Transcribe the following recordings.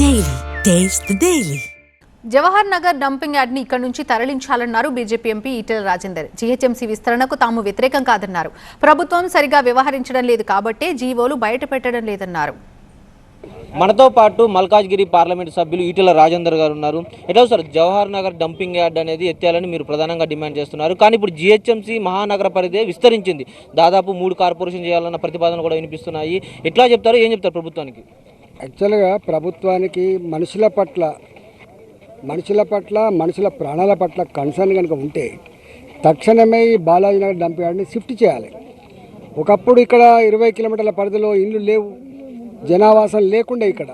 Daily. Taste the Daily. Jawahar Nagar dumping యార్డ్ని ఇక్కడ నుంచి తరలించాలన్నారు BJP MP Etela Rajender. GHMC విస్తరణకు తాము వ్యతిరేకం కాదన్నారు. ప్రభుత్వం సరిగా వ్యవహరించడం లేదు కాబట్టే జీవోలు బయట పెట్టడం లేదన్నారు. మనతో పాటు మల్కాజ్గిరి పార్లమెంట్ సభ్యులు ఈటెల రాజేందర్ గారు ఉన్నారు. ఎట్లా sir Jawahar Nagar dumping yard అనేది ఎత్తేయాలని మీరు ప్రధానంగా డిమాండ్ చేస్తున్నారు. కానీ ఇప్పుడు జిహెచ్ఎంసీ మహానగర పరిధి విస్తరించింది. దాదాపు మూడు కార్పొరేషన్ చేయాలన్న ప్రతిపాదనలు కూడా వినిపిస్తున్నాయి. ఎట్లా చెప్తారు? ఏం చెప్తారు ప్రభుత్వానికి? యాక్చువల్గా ప్రభుత్వానికి మనుషుల పట్ల మనుషుల పట్ల మనుషుల ప్రాణాల పట్ల కన్సర్న్ కనుక ఉంటే తక్షణమే ఈ బాలాజీ నగర్ డంప్ యార్డ్ని షిఫ్ట్ చేయాలి. ఒకప్పుడు ఇక్కడ ఇరవై కిలోమీటర్ల పరిధిలో ఇండ్లు లేవు జనావాసం లేకుండా ఇక్కడ.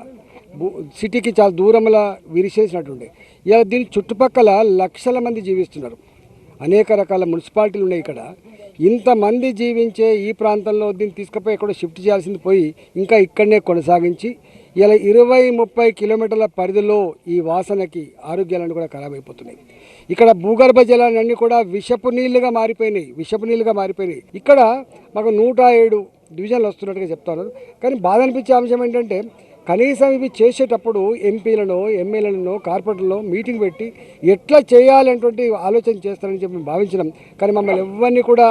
సిటీకి చాలా దూరంలో విరిసేసినట్టుండే. ఇలా దీని చుట్టుపక్కల లక్షల మంది జీవిస్తున్నారు. అనేక రకాల మున్సిపాలిటీలు ఉన్నాయి ఇక్కడ. ఇంతమంది జీవించే ఈ ప్రాంతంలో దీన్ని తీసుకుపోయి ఎక్కడో షిఫ్ట్ చేయాల్సింది పోయి ఇంకా ఇక్కడనే కొనసాగించి ఇలా ఇరవై ముప్పై కిలోమీటర్ల పరిధిలో ఈ వాసనకి ఆరోగ్యాలను కూడా ఖరాబ్ అయిపోతున్నాయి ఇక్కడ భూగర్భ జలాలన్నీ కూడా విషపు నీళ్ళుగా మారిపోయినాయి విషపు నీళ్ళుగా మారిపోయినాయి. ఇక్కడ మాకు నూట ఏడు డివిజన్లు వస్తున్నట్టుగా చెప్తున్నారు కానీ బాధ అనిపించే అంశం ఏంటంటే కనీసం ఇవి చేసేటప్పుడు ఎంపీలను ఎమ్మెల్యేలను కార్పొరేటర్లను మీటింగ్ పెట్టి ఎట్లా చేయాలనేటువంటి ఆలోచన చేస్తారని చెప్పి భావించినాం. కానీ మమ్మల్ని ఎవరిని కూడా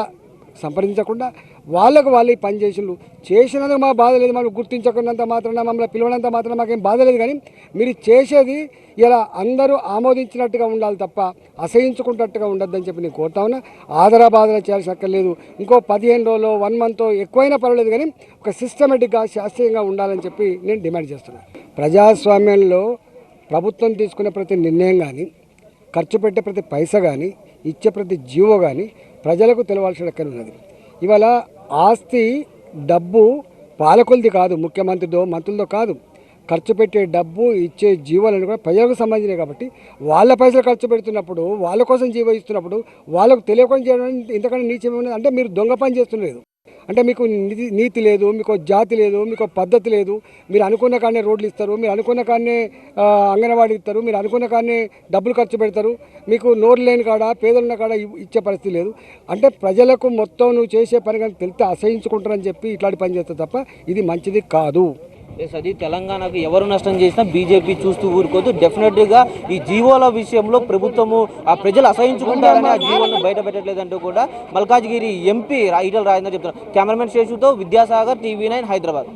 సంప్రదించకుండా వాళ్ళకు వాళ్ళే పని చేసిండ్రు చేసినందుకు మా బాధ లేదు మనం గుర్తించకున్నంత మాత్రం మమ్మల్ని పిలవనంత మాత్రం మాకేం బాధ లేదు కానీ మీరు చేసేది ఇలా అందరూ ఆమోదించినట్టుగా ఉండాలి తప్ప అసహించుకున్నట్టుగా ఉండద్దని చెప్పి నేను కోరుతా ఉన్నా. ఆదరా బాధలు చేయాల్సిన అక్కర్లేదు ఇంకో పదిహేను రోజులు వన్ మంత్ ఎక్కువైనా పర్వాలేదు కానీ ఒక సిస్టమేటిక్గా శాస్త్రీయంగా ఉండాలని చెప్పి నేను డిమాండ్ చేస్తున్నాను ప్రజాస్వామ్యంలో ప్రభుత్వం తీసుకునే ప్రతి నిర్ణయం కానీ ఖర్చు పెట్టే ప్రతి పైస కానీ ఇచ్చే ప్రతి జీవో కానీ ప్రజలకు తెలవాల్సిన ఉన్నది. ఇవాళ ఆస్తి డబ్బు పాలకులది కాదు ముఖ్యమంత్రిదో మంత్రులతో కాదు. ఖర్చు పెట్టే డబ్బు ఇచ్చే జీవాలను కూడా ప్రజలకు సంబంధించినవి కాబట్టి వాళ్ళ పైసలు ఖర్చు పెడుతున్నప్పుడు వాళ్ళ కోసం జీవ ఇస్తున్నప్పుడు వాళ్ళకు తెలియకుండా చేయడం ఇంతకన్నా నీచమేమన్నది? అంటే మీరు దొంగ పని చేస్తున్నారు. అంటే మీకు నీతి నీతి లేదు మీకు జాతి లేదు మీకు పద్ధతి లేదు. మీరు అనుకున్న కాడనే రోడ్లు ఇస్తారు మీరు అనుకున్న కాడనే అంగన్వాడీ ఇస్తారు మీరు అనుకున్న కాడనే డబ్బులు ఖర్చు పెడతారు. మీకు నోరు లేని కాడ పేదలున్న కాడ ఇచ్చే పరిస్థితి లేదు. అంటే ప్రజలకు మొత్తం నువ్వు చేసే పని కానీ తెలితే అసహించుకుంటారని చెప్పి ఇట్లాంటి పని చేస్తే తప్ప ఇది మంచిది కాదు. ఎస్ అది తెలంగాణకు ఎవరు నష్టం చేసినా బీజేపీ చూస్తూ ఊరుకోదు. డెఫినెట్గా ఈ జీవోల విషయంలో ప్రభుత్వము ఆ ప్రజలు అసహించుకుంటారని ఆ జీవోలను బయట పెట్టట్లేదంటూ కూడా మల్కాజ్గిరి ఎంపీ ఈటల రాజేందర్ చెప్తున్నారు. కెమెరామెన్ శేషుతో విద్యాసాగర్ టీవీ నైన్ హైదరాబాద్.